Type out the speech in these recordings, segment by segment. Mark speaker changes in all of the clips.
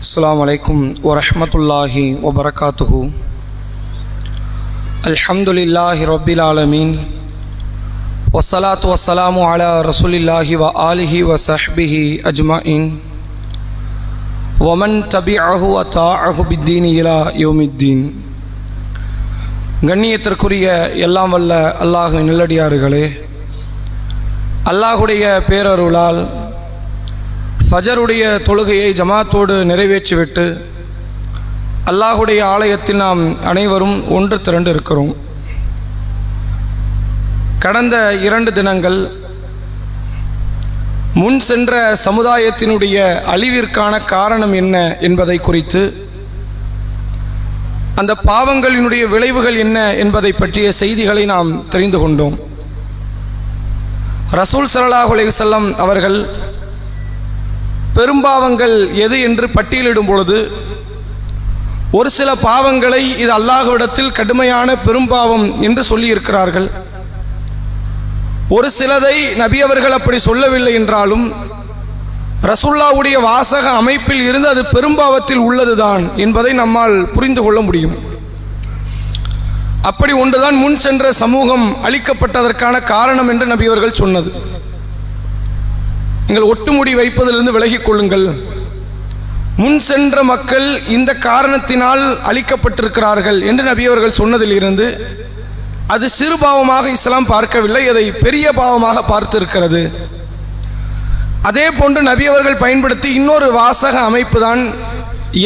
Speaker 1: السلام عليكم ورحمة الله وبركاته الحمد لله رب العالمين والصلاة والسلام على رسول الله وآله وصحبه أجمعين ومن تبعه وطاعه بالدين إلى يوم الدين கண்ணியத்திற்குரிய எல்லாம் வல்ல அல்லாஹுவின் நல்லடியார்களே அல்லாஹுடைய பேரருளால் ஃபஜருடைய தொழுகையை ஜமாத்தோடு நிறைவேற்றிவிட்டு அல்லாஹுடைய ஆலயத்தில் நாம் அனைவரும் ஒன்று திரண்டு இருக்கிறோம் கடந்த இரண்டு தினங்கள் முன் சென்ற சமுதாயத்தினுடைய அழிவிற்கான காரணம் என்ன என்பதை குறித்து அந்த பாவங்களினுடைய விளைவுகள் என்ன என்பதை பற்றிய செய்திகளை நாம் தெரிந்து கொண்டோம். ரசூல் ஸல்லல்லாஹு செல்லம் அவர்கள் பெரும்பாவங்கள் எது என்று பட்டியலிடும் பொழுது ஒரு சில பாவங்களை இது அல்லாஹ்விடத்தில் கடுமையான பெரும்பாவம் என்று சொல்லியிருக்கிறார்கள். ஒரு சிலதை நபி அவர்கள் அப்படி சொல்லவில்லை என்றாலும் ரசுல்லாவுடைய வாசக அமைப்பில் இருந்து அது பெரும்பாவத்தில் உள்ளதுதான் என்பதை நம்மால் புரிந்து கொள்ள முடியும். அப்படி ஒன்றுதான் முன் சென்ற சமூகம் அளிக்கப்பட்டதற்கான காரணம் என்று நபி அவர்கள் சொன்னது. நீங்கள் ஒட்டுமுடி வைப்பதிலிருந்து விலகிக் கொள்ளுங்கள் முன் சென்ற மக்கள் இந்த காரணத்தினால் அழிக்கப்பட்டிருக்கிறார்கள் என்று நபி அவர்கள் சொன்னதிலிருந்து அது சிறு பாவமாக இஸ்லாம் பார்க்கவில்லை அதை பெரிய பாவமாக பார்த்திருக்கிறது. அதே போன்று நபி அவர்கள் பயன்படுத்தி இன்னொரு வாசக அமைப்பு தான்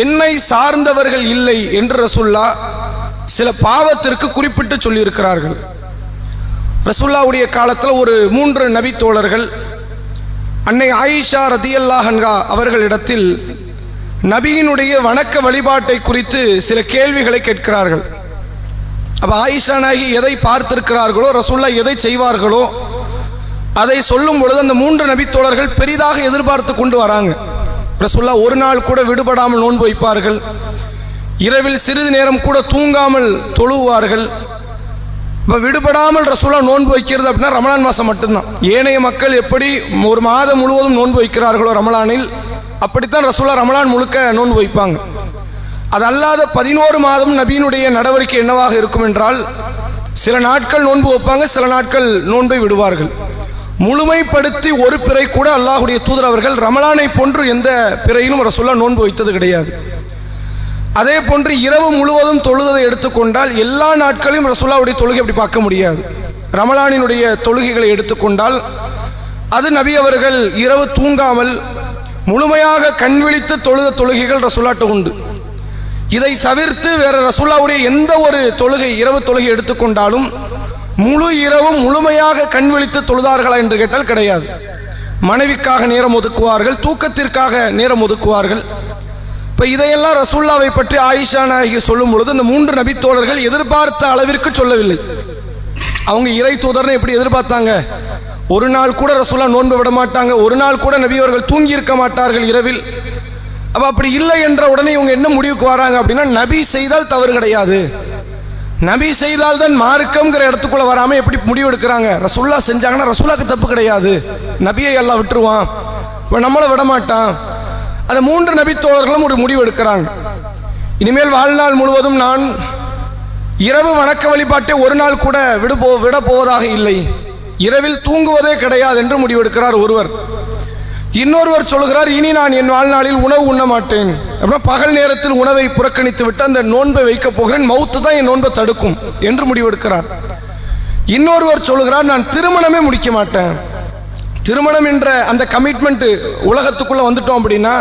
Speaker 1: என்னை சார்ந்தவர்கள் இல்லை என்று ரசுல்லா சில பாவத்திற்கு குறிப்பிட்டு சொல்லியிருக்கிறார்கள். ரசுல்லாவுடைய காலத்தில் ஒரு மூன்று நபி தோழர்கள் அன்னை ஆயிஷா ரதியல்லாஹன்கா அவர்களிடத்தில் நபியினுடைய வணக்க வழிபாட்டை குறித்து சில கேள்விகளை கேட்கிறார்கள். அப்போ ஆயிஷா நாயகி எதை பார்த்திருக்கிறார்களோ ரசுல்லா எதை செய்வார்களோ அதை சொல்லும் பொழுது அந்த மூன்று நபித்தோழர்கள் பெரிதாக எதிர்பார்த்து கொண்டு வராங்க. ரசுல்லா ஒரு நாள் கூட விடுபடாமல் நோன்பு வைப்பார்கள். இரவில் சிறிது நேரம் கூட தூங்காமல் தொழுவார்கள். இப்போ விடுபடாமல் ரசூலா நோன்பு வைக்கிறது அப்படின்னா ரமலான் மாதம் மட்டும்தான். ஏனைய மக்கள் எப்படி ஒரு மாதம் முழுவதும் நோன்பு வைக்கிறார்களோ ரமலானில் அப்படித்தான் ரசூலா ரமலான் முழுக்க நோன்பு வைப்பாங்க. அது அல்லாத பதினோரு மாதம் நபியினுடைய நடவடிக்கை என்னவாக இருக்கும் என்றால் சில நாட்கள் நோன்பு வைப்பாங்க சில நாட்கள் நோன்பை விடுவார்கள். முழுமைப்படுத்தி ஒரு பிறை கூட அல்லாஹுடைய தூதர் அவர்கள் ரமலானை போன்று எந்த பிறையிலும் ரசூல்லா நோன்பு வைத்தது கிடையாது. அதே போன்று இரவு முழுவதும் தொழுதை எடுத்துக்கொண்டால் எல்லா நாட்களையும் ரசுல்லாவுடைய தொழுகை அப்படி பார்க்க முடியாது. ரமலானினுடைய தொழுகைகளை எடுத்துக்கொண்டால் அது நபி அவர்கள் இரவு தூங்காமல் முழுமையாக கண் விழித்து தொழுத தொழுகைகள் ரசுல்லாட்டு உண்டு. இதை தவிர்த்து வேற ரசுல்லாவுடைய எந்த ஒரு தொழுகை இரவு தொழுகை எடுத்துக்கொண்டாலும் முழு இரவும் முழுமையாக கண் விழித்து தொழுதார்களா என்று கேட்டால் கிடையாது. மனைவிக்காக நேரம் ஒதுக்குவார்கள் தூக்கத்திற்காக நேரம் ஒதுக்குவார்கள். இப்போ இதையெல்லாம் ரசூல்லாவை பற்றி ஆயிஷா நாயகி சொல்லும் பொழுது இந்த மூன்று நபித்தோழர்கள் எதிர்பார்த்த அளவிற்கு சொல்லவில்லை. அவங்க இறை தூதர்னு எப்படி எதிர்பார்த்தாங்க? ஒரு நாள் கூட ரசூல்லா நோன்பு விட மாட்டாங்க ஒரு நாள் கூட நபி அவர்கள் தூங்கி இருக்க மாட்டார்கள் இரவில். அப்போ அப்படி இல்லை என்ற உடனே இவங்க என்ன முடிவுக்கு வராங்க அப்படின்னா நபி செய்தால் தவறு கிடையாது. நபி செய்தால் தான் மார்க்கம்ங்கிற இடத்துக்குள்ள வராம எப்படி முடிவு எடுக்கிறாங்க ரசுல்லா செஞ்சாங்கன்னா ரசூலாக்கு தப்பு கிடையாது. நபியை எல்லாம் விட்டுருவான். இப்போ நம்மளை விட மாட்டான். அந்த மூன்று நபித்தோழர்களும் ஒரு முடிவு எடுக்கிறாங்க இனிமேல் வாழ்நாள் முழுவதும் நான் இரவு வணக்க வழிபாட்டை ஒரு நாள் கூட விடுபோ விட போவதாக இல்லை. இரவில் தூங்குவதே கிடையாது என்று முடிவெடுக்கிறார் ஒருவர். இன்னொருவர் சொல்கிறார் இனி நான் என் வாழ்நாளில் உணவு உண்ண மாட்டேன். அப்படின்னா பகல் நேரத்தில் உணவை புறக்கணித்து விட்டு அந்த நோன்பை வைக்கப் போகிறேன். மவுத்து தான் என் நோன்பை தடுக்கும் என்று முடிவெடுக்கிறார். இன்னொருவர் சொல்கிறார் நான் திருமணமே முடிக்க மாட்டேன். திருமணம் என்ற அந்த கமிட்மெண்ட் உலகத்துக்குள்ள வந்துட்டோம் அப்படின்னா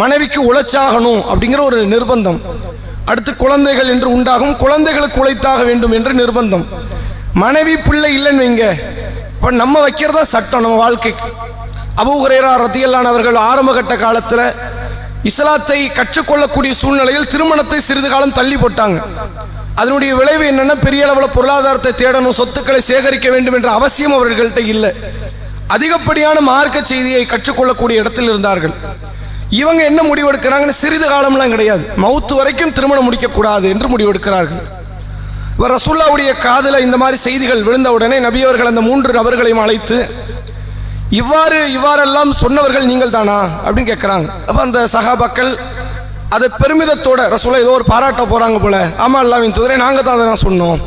Speaker 1: மனைவிக்கு உழைச்சாகணும் அப்படிங்கிற ஒரு நிர்பந்தம். அடுத்து குழந்தைகள் என்று உண்டாகும் குழந்தைகளுக்கு உழைத்தாக வேண்டும் என்று நிர்பந்தம். மனைவி பிள்ளை இல்லைன்னு வைங்க. இப்போ நம்ம வைக்கிறதா சட்டம் நம்ம வாழ்க்கைக்கு. அபூஹரேரா ரத்தியல்லானவர்கள் ஆரம்ப ஆரம்பகட்ட காலத்தில் இஸ்லாத்தை கற்றுக்கொள்ளக்கூடிய சூழ்நிலையில் திருமணத்தை சிறிது காலம் தள்ளி போட்டாங்க. அதனுடைய விளைவு என்னென்னா பெரிய அளவில் பொருளாதாரத்தை தேடணும் சொத்துக்களை சேகரிக்க வேண்டும் என்ற அவசியம் அவர்கள்ட்ட இல்லை. அதிகப்படியான மார்க்க செய்தியை கற்றுக்கொள்ளக்கூடிய இடத்தில் இருந்தார்கள். இவங்க என்ன முடிவெடுக்கிறாங்கன்னு சிறிது காலம்லாம் கிடையாது. மவுத்து வரைக்கும் திருமணம் முடிக்கக்கூடாது என்று முடிவெடுக்கிறார்கள். இவர் ரசூல்லாவுடைய காதில் இந்த மாதிரி செய்திகள் விழுந்த உடனே நபியவர்கள் அந்த மூன்று நபர்களையும் அழைத்து இவ்வாறு இவ்வாறெல்லாம் சொன்னவர்கள் நீங்கள் தானா? அப்படின்னு கேட்குறாங்க அப்போ அந்த சகாபாக்கள் அதை பெருமிதத்தோட ரசூலா ஏதோ ஒரு பாராட்ட போகிறாங்க போல. ஆமா அல்லாவின் தூதரை நாங்கள் தான் அதை நான் சொன்னோம்.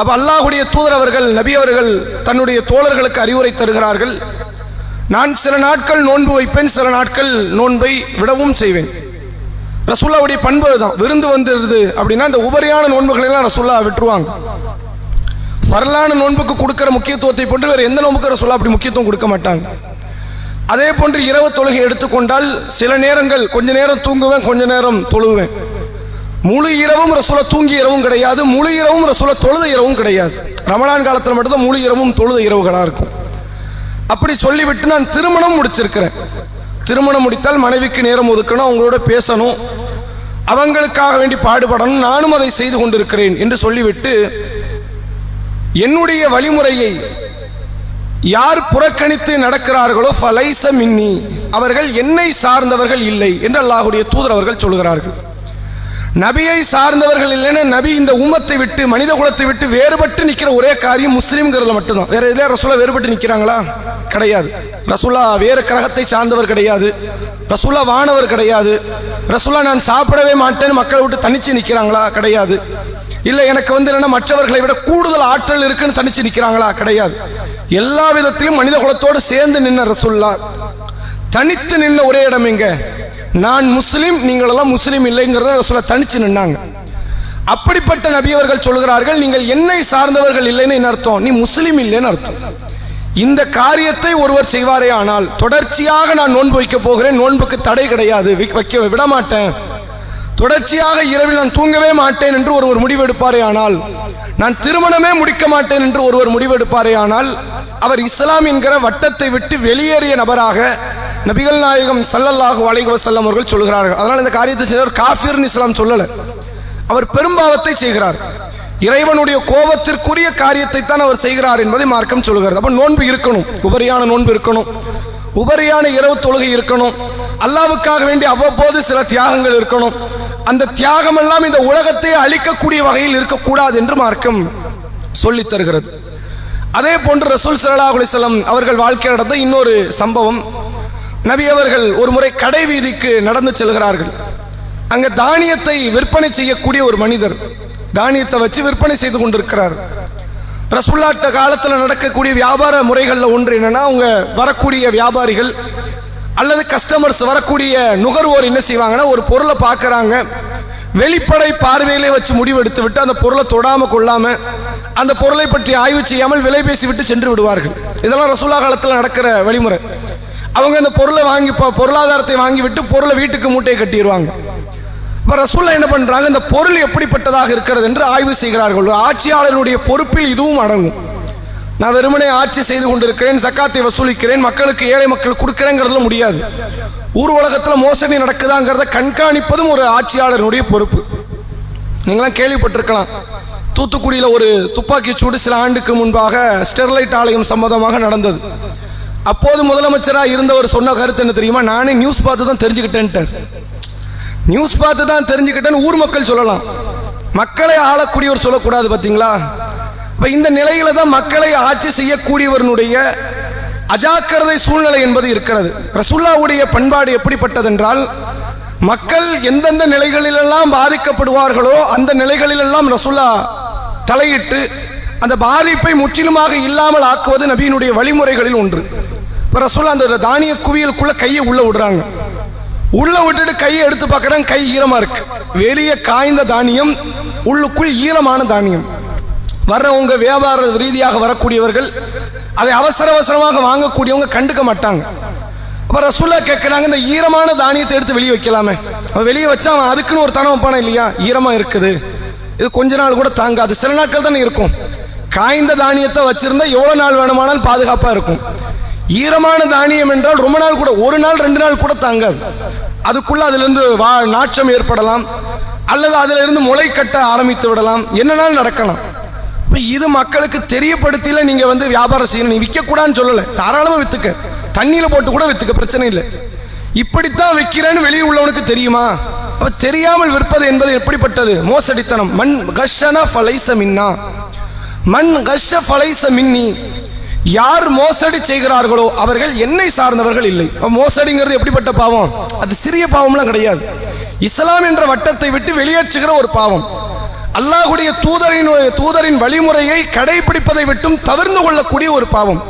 Speaker 1: அப்போ அல்லாஹுடைய தூதர் அவர்கள் நபி அவர்கள் தன்னுடைய தோழர்களுக்கு அறிவுரை தருகிறார்கள். நான் சில நாட்கள் நோன்பு வைப்பேன் சில நாட்கள் நோன்பை விடவும் செய்வேன். ரசுல்லாவுடைய பண்பு தான் விருந்து வந்துடுது அப்படின்னா இந்த உபரியான நோன்புகளெல்லாம் ரசுல்லா விட்டுருவாங்க. வரலான நோன்புக்கு கொடுக்கிற முக்கியத்துவத்தை போன்று வேறு எந்த நோன்புக்கு ரசுல்லா அப்படி முக்கியத்துவம் கொடுக்க மாட்டாங்க. அதே போன்று இரவு தொழுகை எடுத்துக்கொண்டால் சில நேரங்கள் கொஞ்ச நேரம் தூங்குவேன் கொஞ்ச நேரம் தொழுவேன். முழு இரவும் ரசூலா தூங்கிய இரவும் கிடையாது முழு இரவும் ரசூலா தொழுத இரவும் கிடையாது. ரமலான் காலத்தில் மட்டும்தான் முழு இரவும் தொழுத இரவுகளாக இருக்கும். அப்படி சொல்லிவிட்டு நான் திருமணம் முடிச்சிருக்கிறேன். திருமணம் முடித்தால் மனைவிக்கு நேரம் ஒதுக்கணும் அவங்களோட பேசணும். அவங்களுக்காக வேண்டி பாடுபடணும் நானும் அதை செய்து கொண்டிருக்கிறேன் என்று சொல்லிவிட்டு என்னுடைய வழிமுறையை யார் புறக்கணித்து நடக்கிறார்களோ ஃபலைச மின்னி அவர்கள் என்னை சார்ந்தவர்கள் இல்லை என்று அல்லாஹுடைய தூதர் அவர்கள் சொல்கிறார்கள். நபியை சார்ந்தவர்கள் இல்லைன்னா நபி இந்த உமத்தை விட்டு மனித குலத்தை விட்டு வேறுபட்டு நிற்கிற ஒரே காரியம் முஸ்லீம்ங்கிறதுல மட்டும்தான். வேற எதுல ரசூலா வேறுபட்டு நிற்கிறாங்களா கிடையாது. ரசூலா வேறு கிரகத்தை சார்ந்தவர் கிடையாது. ரசூலா வானவர் கிடையாது. ரசூலா நான் சாப்பிடவே மாட்டேன்னு மக்களை விட்டு தனிச்சு நிற்கிறாங்களா கிடையாது. இல்லை எனக்கு வந்து என்னென்னா மற்றவர்களை விட கூடுதல் ஆற்றல் இருக்குன்னு தனிச்சு நிற்கிறாங்களா கிடையாது. எல்லா விதத்திலும் மனித குலத்தோடு சேர்ந்து நின்ன ரசூல்லா தனித்து நின்ன ஒரே இடம் இங்கே நான் முஸ்லீம் நீங்களெல்லாம் முஸ்லீம் இல்லைங்கிறத ரசூலை தனிச்சு நின்னாங்க. அப்படிப்பட்ட நபி அவர்கள் சொல்கிறார்கள் நீங்கள் என்னை சார்ந்தவர்கள் இல்லைன்னு என்ன அர்த்தம்? நீ முஸ்லீம் இல்லைன்னு அர்த்தம். இந்த காரியத்தை ஒருவர் செய்வாரே ஆனால் தொடர்ச்சியாக நான் நோன்பு வைக்க போகிறேன் நோன்புக்கு தடை கிடையாது வைக்க விட மாட்டேன் தொடர்ச்சியாக இரவில் நான் தூங்கவே மாட்டேன் என்று ஒருவர் முடிவெடுப்பாரே ஆனால் நான் திருமணமே முடிக்க மாட்டேன் என்று ஒருவர் முடிவெடுப்பாரே ஆனால் அவர் இஸ்லாம் என்கிற வட்டத்தை விட்டு வெளியேறிய நபராக நபிகள் நாயகம் சல்லல்லாஹு அலைஹி செல்லம் அவர்கள் சொல்கிறார்கள். அதனால் இந்த காரியத்தை செய்தவர் காஃபிர்னு இஸ்லாம் சொல்லலை. அவர் பெரும்பாவத்தை செய்கிறார். இறைவனுடைய கோபத்திற்குரிய காரியத்தை தான் அவர் செய்கிறார் என்பதை மார்க்கம் சொல்கிறது. அப்போ நோன்பு இருக்கணும். உபரியான நோன்பு இருக்கணும். உபரியான இரவு தொழுகை இருக்கணும். அல்லாவுக்காக வேண்டி அவ்வப்போது சில தியாகங்கள் இருக்கணும். அந்த தியாகம் எல்லாம் இந்த உலகத்தை அழிக்கக்கூடிய வகையில் இருக்கக்கூடாது என்று மார்க்கம் சொல்லித் தருகிறது. அதே போன்று ரசூல் ஸல்லல்லாஹு அவர்கள் வாழ்க்கை நடந்த இன்னொரு சம்பவம். நபி அவர்கள் ஒரு முறை கடை வீதிக்கு நடந்து செல்கிறார்கள். அங்க தானியத்தை விற்பனை செய்யக்கூடிய ஒரு மனிதர் தானியத்தை வச்சு விற்பனை செய்து கொண்டிருக்கிறார். ரசுல்லாட்ட காலத்தில் நடக்கக்கூடிய வியாபார முறைகளில் ஒன்று என்னன்னா அவங்க வரக்கூடிய வியாபாரிகள் அல்லது கஸ்டமர்ஸ் வரக்கூடிய நுகர்வோர் என்ன செய்வாங்கன்னா ஒரு பொருளை பார்க்குறாங்க வெளிப்படை பார்வையிலே வச்சு முடிவெடுத்து விட்டு அந்த பொருளை தொடாமல் கொள்ளாமல் அந்த பொருளை பற்றி ஆய்வு செய்யாமல் விலை பேசி விட்டு சென்று விடுவார்கள். இதெல்லாம் ரசுல்லா காலத்தில் நடக்கிற வழிமுறை. அவங்க அந்த பொருளை வாங்கி பொருளாதாரத்தை வாங்கி விட்டு பொருளை வீட்டுக்கு மூட்டையை கட்டிடுவாங்க இப்போ ரசூல்லா என்ன பண்ணுறாங்க இந்த பொருள் எப்படிப்பட்டதாக இருக்கிறது என்று ஆய்வு செய்கிறார்கள். ஆட்சியாளருடைய பொறுப்பில் இதுவும் அடங்கும். நான் வெறுமனே ஆட்சி செய்து கொண்டிருக்கிறேன் சக்காத்தை வசூலிக்கிறேன் மக்களுக்கு ஏழை மக்கள் கொடுக்குறேங்கிறதுல முடியாது. ஊர் உலகத்தில் மோசடி நடக்குதாங்கிறத கண்காணிப்பதும் ஒரு ஆட்சியாளருடைய பொறுப்பு. நீங்களாம் கேள்விப்பட்டிருக்கலாம். தூத்துக்குடியில் ஒரு துப்பாக்கி சூடு சில ஆண்டுக்கு முன்பாக ஸ்டெர்லைட் ஆலயம் சம்மந்தமாக நடந்தது. அப்போது முதலமைச்சராக இருந்தவர் சொன்ன கருத்து என்ன தெரியுமா? நானே நியூஸ் பார்த்து தான் தெரிஞ்சுக்கிட்டேன்ட்டார். நியூஸ் பார்த்து தான் தெரிஞ்சுக்கிட்டேன்னு ஊர் மக்கள் சொல்லலாம். மக்களை ஆளக்கூடியவர் சொல்லக்கூடாது பார்த்தீங்களா இப்போ இந்த நிலையில தான் மக்களை ஆட்சி செய்யக்கூடியவனுடைய அஜாக்கிரதை சூழ்நிலை என்பது இருக்கிறது. ரசுல்லாவுடைய பண்பாடு எப்படிப்பட்டதென்றால் மக்கள் எந்தெந்த நிலைகளிலெல்லாம் பாதிக்கப்படுவார்களோ அந்த நிலைகளிலெல்லாம் ரசுல்லா தலையிட்டு அந்த பாதிப்பை முற்றிலுமாக இல்லாமல் ஆக்குவது நபியினுடைய வழிமுறைகளில் ஒன்று. இப்போ ரசுல்லா அந்த தானிய குவியலுக்குள்ள கையை உள்ள விடுறாங்க. உள்ள விட்டுட்டு கையை எடுத்து பார்க்குறாங்க கை ஈரமா இருக்கு. வெளியே காய்ந்த தானியம் உள்ளுக்குள் ஈரமான தானியம். வர்றவங்க வியாபார ரீதியாக வரக்கூடியவர்கள் அதை அவசர அவசரமாக வாங்கக்கூடியவங்க கண்டுக்க மாட்டாங்க. அப்போ ரசூல்லா கேட்குறாங்க இந்த ஈரமான தானியத்தை எடுத்து வெளியே வைக்கலாமே. அவன் வெளியே வச்சா அவன் அதுக்குன்னு ஒரு தனம் வைப்பானா இல்லையா? ஈரமாக இருக்குது. இது கொஞ்ச நாள் கூட தாங்காது. சில நாட்கள் தானே இருக்கும். காய்ந்த தானியத்தை வச்சிருந்தா எவ்வளோ நாள் வேணுமானாலும் பாதுகாப்பாக இருக்கும். ஈரமான தானியம் என்றால் ரொம்ப நாள் கூட ஒரு நாள் ரெண்டு நாள் கூட தாங்காது. அதுக்குள்ள அதிலிருந்து வா நாற்றம் ஏற்படலாம். அல்லது அதிலிருந்து முளை கட்ட ஆரம்பித்து விடலாம். என்னனாலும் நடக்கலாம். இப்போ இது மக்களுக்கு தெரியப்படுத்தியில் நீங்கள் வந்து வியாபாரம் செய்யணும். நீ விற்கக்கூடாதுன்னு சொல்லலை. தாராளமாக விற்றுக்க தண்ணியில் போட்டு கூட விற்றுக்க பிரச்சனை இல்லை. இப்படித்தான் விற்கிறேன்னு வெளியே உள்ளவனுக்கு தெரியுமா? அப்போ தெரியாமல் விற்பது என்பது எப்படிப்பட்டது? மோசடித்தனம். மண் கஷன ஃபலைச மின்னா. மண் கஷ ஃபலைச மின்னி. யார் மோசடி செய்கிறார்களோ அவர்கள் என்னை சார்ந்தவர்கள் இல்லை. மோசடிங்கிறது எப்படிப்பட்ட பாவம்? அது சிறிய பாவம்லாம் கிடையாது. இஸ்லாம் என்ற வட்டத்தை விட்டு வெளியேற்றுகிற ஒரு பாவம். அல்லாஹுடைய தூதரின் தூதரின் வழிமுறையை கடைபிடிப்பதை விட்டும் தவிர்ந்து கொள்ளக்கூடிய ஒரு பாவம்.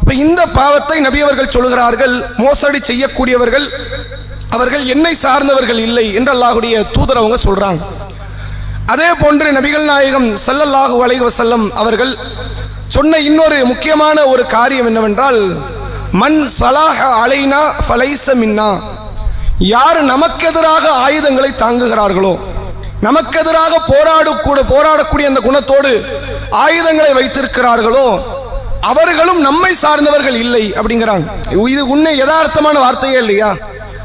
Speaker 1: இப்போ இந்த பாவத்தை நபியவர்கள் சொல்கிறார்கள் மோசடி செய்யக்கூடியவர்கள் அவர்கள் என்னை சார்ந்தவர்கள் இல்லை என்று அல்லாஹுடைய தூதர் அவங்க சொல்கிறாங்க அதே போன்று நபிகள் நாயகம் சல்லல்லாஹு அலைஹி அவர்கள் சொன்ன இன்னொரு முக்கியமான ஒரு காரியம் என்னவென்றால் மண் சலாஹ அலைனா ஃபலைச மின்னா. யார் நமக்கெதிராக ஆயுதங்களை தாங்குகிறார்களோ நமக்கெதிராக போராடக்கூட போராடக்கூடிய அந்த குணத்தோடு ஆயுதங்களை வைத்திருக்கிறார்களோ அவர்களும் நம்மை சார்ந்தவர்கள் இல்லை அப்படிங்கிறாங்க. இது உன்னை யதார்த்தமான வார்த்தையே இல்லையா?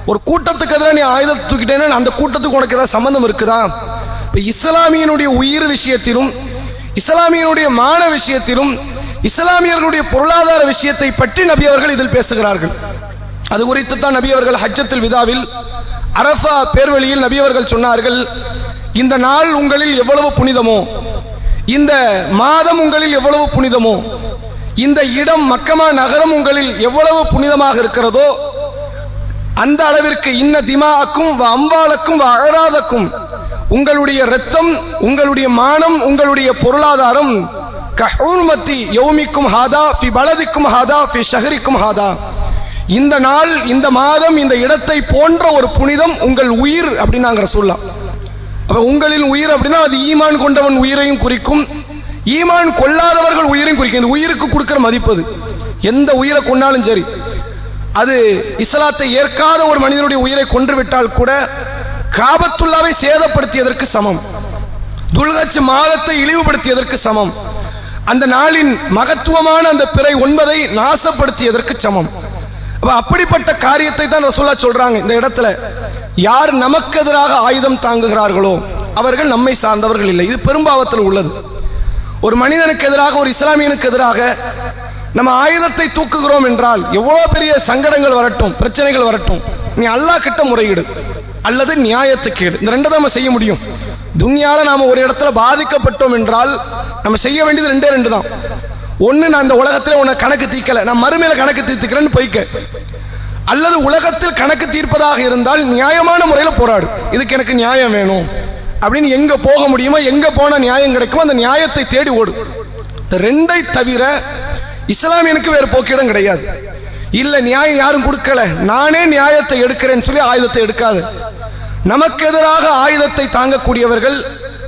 Speaker 1: ஒரு கூட்டத்துக்கு எதிராக நீ ஆயுதத்தை தூக்கிட்டேன்னா அந்த கூட்டத்துக்கு உனக்கு ஏதாவது சம்மந்தம் இருக்குதா? இப்போ இஸ்லாமியனுடைய உயிர் விஷயத்திலும் இஸ்லாமியனுடைய மான விஷயத்திலும் இஸ்லாமியர்களுடைய பொருளாதார விஷயத்தை பற்றி நபி அவர்கள் இதில் பேசுகிறார்கள். அது குறித்து தான் நபி அவர்கள் ஹஜ்ஜத்தில் விதாவில் அரசா பேர்வழியில் நபி அவர்கள் சொன்னார்கள் இந்த நாள் உங்களில் எவ்வளவு புனிதமோ இந்த மாதம் உங்களில் எவ்வளவு புனிதமோ இந்த இடம் மக்கமா நகரம் உங்களில் எவ்வளவு புனிதமாக இருக்கிறதோ அந்த அளவிற்கு இன்ன திமாக்கும் வ அழராதக்கும் வ உங்களுடைய ரத்தம் உங்களுடைய மானம் உங்களுடைய பொருளாதாரம் கஹூர்மத்தி யௌமிக்கும் ஹாதா ஃபி பலதிக்கும் ஹாதா ஃபி ஷஹரிக்கும் ஹாதா. இந்த நாள் இந்த மாதம் இந்த இடத்தை போன்ற ஒரு புனிதம் உங்கள் உயிர் அப்படின்னாங்கிற சொல்லலாம் அப்போ உங்களின் உயிர் அப்படின்னா அது ஈமான் கொண்டவன் உயிரையும் குறிக்கும். ஈமான் கொள்ளாதவர்கள் உயிரையும் குறிக்கும். இந்த உயிருக்கு கொடுக்குற மதிப்பு அது. எந்த உயிரை கொண்டாலும் சரி. அது இஸ்லாத்தை ஏற்காத ஒரு மனிதனுடைய உயிரை கொன்று விட்டால் கூட காபத்துல்லாவை சேதப்படுத்தியதற்கு சமம். துல்கச் மாதத்தை இழிவுபடுத்தியதற்கு சமம். அந்த நாளின் மகத்துவமான அந்த பிறை ஒன்பதை நாசப்படுத்தியதற்கு சமம். அப்படிப்பட்ட காரியத்தை தான் ரசூல்லா சொல்றாங்க இந்த இடத்துல. யார் நமக்கு எதிராக ஆயுதம் தாங்குகிறார்களோ அவர்கள் நம்மை சார்ந்தவர்கள் இல்லை. இது பெரும்பாவத்தில் உள்ளது. ஒரு மனிதனுக்கு எதிராக ஒரு இஸ்லாமியனுக்கு எதிராக நம்ம ஆயுதத்தை தூக்குகிறோம் என்றால் எவ்வளோ பெரிய சங்கடங்கள் வரட்டும் பிரச்சனைகள் வரட்டும். நீ அல்லாஹ் கிட்ட முறையீடு. அல்லது நியாயத்துக்கேடு இந்த ரெண்டை நம்ம செய்ய முடியும். துன்யாவில் நாம் ஒரு இடத்துல பாதிக்கப்பட்டோம் என்றால் நம்ம செய்ய வேண்டியது ரெண்டே ரெண்டு தான். ஒன்று நான் இந்த உலகத்தில் உன்னை கணக்கு தீர்க்கலை. நான் மறுமையில் கணக்கு தீர்த்துக்கிறேன்னு போய்க்க. அல்லது உலகத்தில் கணக்கு தீர்ப்பதாக இருந்தால் நியாயமான முறையில் போராடு. இதுக்கு எனக்கு நியாயம் வேணும். அப்படின்னு எங்கே போக முடியுமோ எங்கே போனால் நியாயம் கிடைக்குமோ அந்த நியாயத்தை தேடி ஓடு. இந்த ரெண்டை தவிர இஸ்லாமியனுக்கு வேறு போக்கிடம் கிடையாது. இல்லை நியாயம் யாரும் கொடுக்கல. நானே நியாயத்தை எடுக்கிறேன்னு சொல்லி ஆயுதத்தை எடுக்காது. நமக்கு எதிராக ஆயுதத்தை தாங்கக்கூடியவர்கள்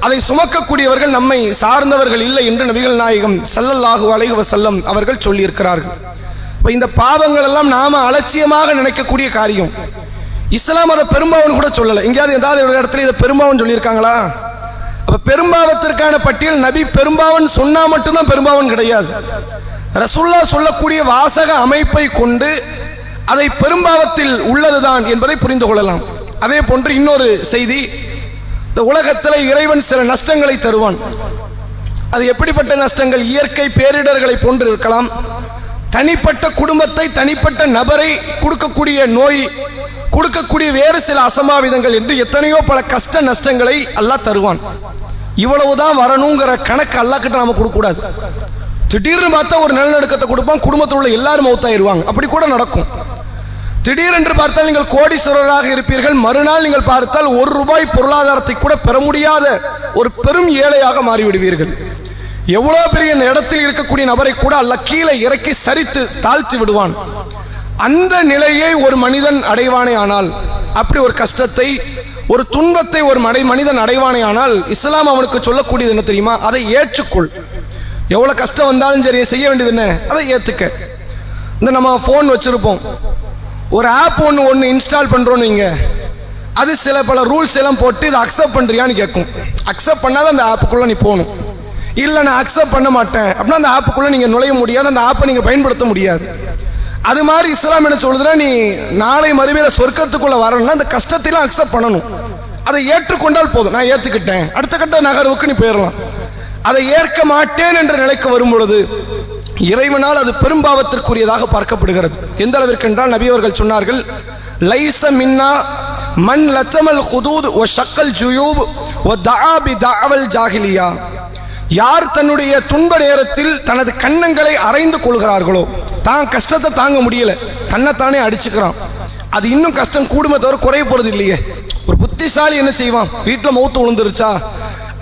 Speaker 1: அதை சுமக்கக்கூடியவர்கள் நம்மை சார்ந்தவர்கள் இல்லை என்று நபிகள் நாயகம் செல்லல்லாகு அலைகுவ செல்லம் அவர்கள் சொல்லியிருக்கிறார்கள். இப்போ இந்த பாவங்கள் எல்லாம் நாம அலட்சியமாக நினைக்கக்கூடிய காரியம். இஸ்லாம் அதை பெரும்பாவன் கூட சொல்லலை. எங்கேயாவது ஏதாவது ஒரு இடத்துல இதை பெரும்பாவன் சொல்லியிருக்காங்களா? அப்ப பெரும்பாவத்திற்கான பட்டியல் நபி பெரும்பாவன் சொன்னா மட்டும்தான் பெரும்பாவன் கிடையாது. ரசுல்லா சொல்லக்கூடிய வாசக அமைப்பை கொண்டு அதை பெரும்பாவத்தில் உள்ளதுதான் என்பதை புரிந்து கொள்ளலாம். அதே போன்று இன்னொரு செய்தி இந்த உலகத்தில் இறைவன் சில நஷ்டங்களை தருவான். அது எப்படிப்பட்ட நஷ்டங்கள்? இயற்கை பேரிடர்களை போன்று இருக்கலாம். தனிப்பட்ட குடும்பத்தை தனிப்பட்ட நபரை கொடுக்கக்கூடிய நோய் கொடுக்கக்கூடிய வேறு சில அசம்பாவிதங்கள் என்று எத்தனையோ பல கஷ்ட நஷ்டங்களை அல்லாஹ் தருவான். இவ்வளவுதான் வரணுங்கிற கணக்கு அல்லாஹ் நாம கொடுக்கக்கூடாது. திடீர்னு பார்த்தா ஒரு நிலநடுக்கத்தை கொடுப்பான் குடும்பத்தில் உள்ள எல்லாரும் மௌத்தாயிருவாங்க. அப்படி கூட நடக்கும். திடீரென்று பார்த்தால் நீங்கள் கோடீஸ்வரராக இருப்பீர்கள். மறுநாள் நீங்கள் பார்த்தால் ஒரு ரூபாய் பொருளாதாரத்தை கூட பெற முடியாத ஒரு பெரும் ஏழையாக மாறிவிடுவீர்கள். எவ்வளோ பெரிய இடத்தில் இருக்கக்கூடிய நபரை கூட அல்ல கீழே இறக்கி சரித்து தாழ்த்தி விடுவான். அந்த நிலையை ஒரு மனிதன் அடைவானே ஆனால் அப்படி ஒரு கஷ்டத்தை ஒரு துன்பத்தை ஒரு மடை மனிதன் அடைவானே ஆனால் இஸ்லாம் அவனுக்கு சொல்லக்கூடியது என்ன தெரியுமா? அதை ஏற்றுக்கொள். எவ்வளோ கஷ்டம் வந்தாலும் சரி செய்ய வேண்டியது என்ன? அதை ஏற்றுக்க இந்த நம்ம ஃபோன் வச்சுருப்போம். ஒரு ஆப் ஒன்று ஒன்று இன்ஸ்டால் பண்ணுறோன்னு இங்கே அது சில பல ரூல்ஸ் எல்லாம் போட்டு இதை அக்செப்ட் பண்ணுறியான்னு கேட்கும். அக்செப்ட் பண்ணாத அந்த ஆப்புக்குள்ளே நீ போகணும். இல்லை நான் அக்செப்ட் பண்ண மாட்டேன். அப்படின்னா அந்த ஆப்புக்குள்ளே நீங்கள் நுழைய முடியாது. அந்த ஆப்பை நீங்கள் பயன்படுத்த முடியாது. அது மாதிரி இஸ்லாம் என்ன சொல்லுதுன்னா நீ நாளை மறுமையில சொர்க்கத்துக்குள்ளே வரணும்னா அந்த கஷ்டத்தையும் அக்செப்ட் பண்ணணும். அதை ஏற்றுக்கொண்டால் போதும். நான் ஏற்றுக்கிட்டேன் அடுத்த கட்ட நகர்வுக்கு நீ போயிடலாம். அதை ஏற்க மாட்டேன் என்ற நிலைக்கு வரும் பொழுது இறைவனால் அது பெரும்பாவத்திற்குரியதாக பார்க்கப்படுகிறது. எந்த அளவிற்கு என்றால் நபி அவர்கள் சொன்னார்கள் லைச மின்னா மன் லச்சமல் ஹுதூத் ஒ ஷக்கல் ஜுயூப் ஒ தாபி தாவல் ஜாகிலியா. யார் தன்னுடைய துன்ப நேரத்தில் தனது கன்னங்களை அரைந்து கொள்கிறார்களோ தான் கஷ்டத்தை தாங்க முடியல தன்னைத்தானே அடிச்சுக்கிறான். அது இன்னும் கஷ்டம் கூடுமே தவிர குறைய போகிறது இல்லையே ஒரு புத்திசாலி என்ன செய்வான்? வீட்டில் மௌத்து விழுந்துருச்சா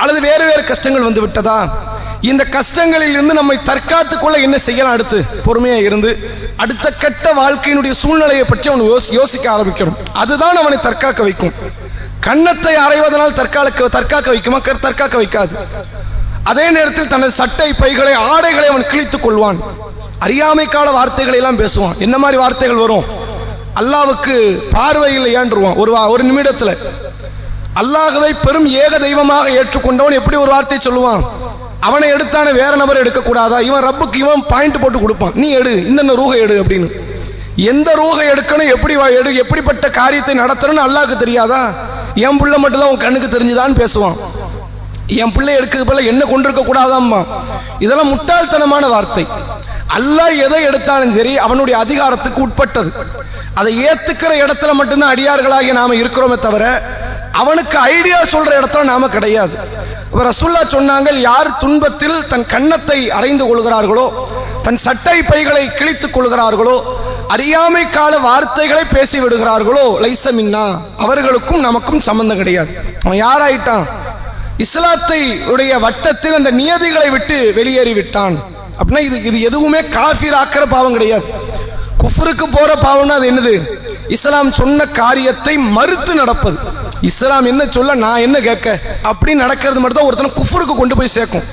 Speaker 1: அல்லது வேறு வேறு கஷ்டங்கள் வந்து விட்டதா? இந்த கஷ்டங்களில் இருந்து நம்மை தற்காத்துக் கொள்ள என்ன செய்யலாம்? அடுத்து பொறுமையாக இருந்து அடுத்த கட்ட வாழ்க்கையினுடைய சூழ்நிலையை பற்றி அவன் யோசி யோசிக்க ஆரம்பிக்கணும். அதுதான் அவனை தற்காக்க வைக்கும். கன்னத்தை அறைவதனால் தற்காலக்க தற்காக்க வைக்குமா? தற்காக்க வைக்காது. அதே நேரத்தில் தனது சட்டை பைகளை ஆடைகளை அவன் கிழித்துக் கொள்வான். அறியாமை கால வார்த்தைகளை எல்லாம் பேசுவான். என்ன மாதிரி வார்த்தைகள் வரும்? அல்லாவுக்கு பார்வை இல்லையான்றுவான். ஒரு வா- ஒரு நிமிடத்துல. அல்லாஹுவை பெரும் ஏக தெய்வமாக ஏற்றுக்கொண்டவன் எப்படி ஒரு வார்த்தை சொல்லுவான்? அவனை எடுத்தானே வேற நபர் எடுக்கக்கூடாதா? இவன் ரப்புக்கு இவன் பாயிண்ட் போட்டு கொடுப்பான். நீ எடு இந்த ரூகை எடு அப்படின்னு. எந்த ரூகை எடுக்கணும் எப்படி வா- எடு எப்படிப்பட்ட காரியத்தை நடத்தணும்னு அல்லாஹ்க்கு தெரியாதா? என் பிள்ளை மட்டும்தான் உன் கண்ணுக்கு தெரிஞ்சுதான்னு பேசுவான். என் பிள்ளை எடுக்கிறது போல என்ன கொண்டிருக்க கூடாதாம்மா இதெல்லாம் முட்டாள்தனமான வார்த்தை. அல்லாஹ் எதை எடுத்தாலும் சரி அவனுடைய அதிகாரத்துக்கு உட்பட்டது. அதை ஏத்துக்கிற இடத்துல மட்டும்தான் அடியார்களாகி நாம இருக்கிறோமே தவிர அவனுக்கு ஐடியா சொல்ற இடத்துல நாம கிடையாது. இப்போ ரசுல்லா சொன்னாங்க யார் துன்பத்தில் தன் கன்னத்தை அறைந்து கொள்கிறார்களோ தன் சட்டை பைகளை கிழித்துக் கொள்கிறார்களோ அறியாமை கால வார்த்தைகளை பேசி விடுகிறார்களோ லைசமின்னா அவர்களுக்கும் நமக்கும் சம்பந்தம் கிடையாது. அவன் யாராயிட்டான்? இஸ்லாத்தை உடைய வட்டத்தில் அந்த நியதிகளை விட்டு வெளியேறி விட்டான். அப்படின்னா இது இது எதுவுமே காஃபீர் ஆக்கிற பாவம் கிடையாது. குஃபருக்கு போற பாவம்னா அது என்னது? இஸ்லாம் சொன்ன காரியத்தை மறுத்து நடப்பது. இஸ்லாம் என்ன சொல்ல நான் என்ன கேட்க? அப்படி நடக்கிறது மட்டும் தான் ஒருத்தனை குஃபுருக்கு கொண்டு போய் சேர்க்கும்.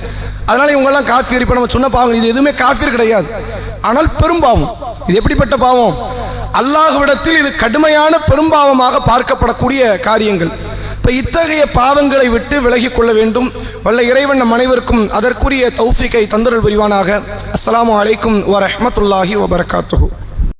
Speaker 1: அதனால இவங்கெல்லாம் காஃபீர். இப்போ நம்ம சொன்ன பாவம் இது எதுவுமே காஃபீர் கிடையாது. ஆனால் பெரும்பாவம் இது எப்படிப்பட்ட பாவம்? அல்லாஹ்விடத்தில் இது கடுமையான பெரும்பாவமாக பார்க்கப்படக்கூடிய காரியங்கள். இப்போ இத்தகைய பாவங்களை விட்டு விலகிக் கொள்ள வேண்டும். வல்ல இறைவன் நம் அனைவருக்கும் அதற்குரிய தௌஃபிக்கை தந்தருள் புரிவானாக. அஸ்ஸலாமு அலைக்கும் வரஹமத்துல்லாஹி வபரகாத்துஹு.